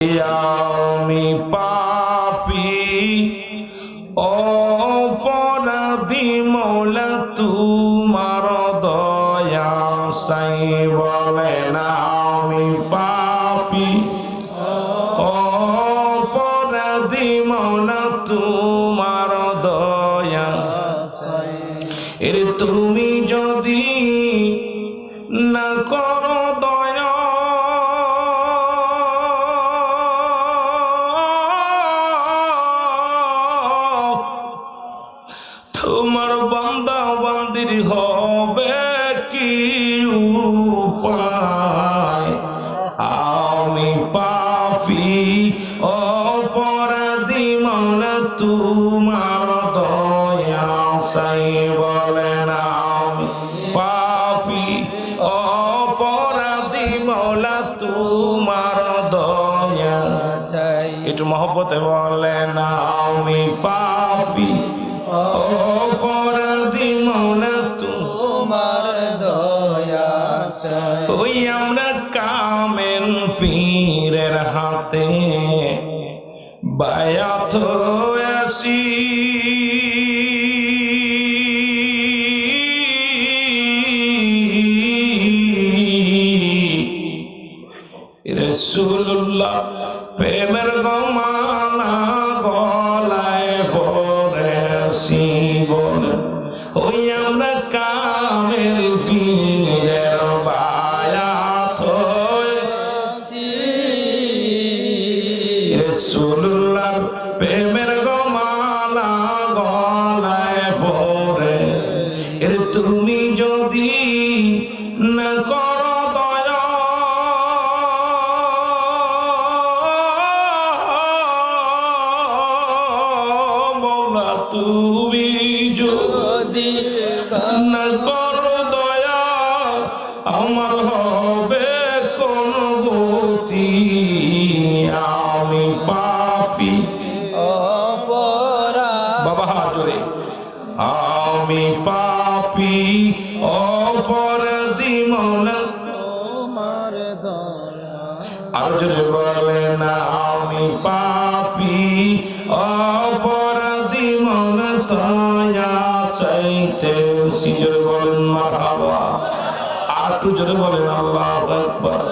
আমি পাপি, অপরাধী মৌলা, তোমার দয়া সাই বলেন আমি পাপি, অপরাধী মৌলা, তোমার দয়া এর তুমি যদি না করো দয়া তোমার বান্দা বান্দির হবে কি আমি পাপি অপরাধী মনে তোমার দয়া সাই বলেন আমি পাপি অপরাধী মৌলা তোমার দয়া চাই। একটু মহব্বতে বলেন আমি পাপি। অপরাধী মৌলা তোমার দয়া ওই আমরা কামেল পীরের হাতে বায়াত আসি রসুল্লাহ প্রেমের গমালা আমরা কামেল পীরের বায়াত রসুল্লাহ প্রেমের গমালা গলায় পড়ে এর তুমি যদি না করো দয়া তুমি যদি গতি আমি পাপি। অপরা বাবা হাজরে আমি পাপি মনে তোমার দয়া। আর জোরে বলেন আমি পাপি অপরাধী মনে তয়া চাইতে সিজরে বলেন মারহাবা। আর একটু জোরে বলেন আল্লাহু আকবার।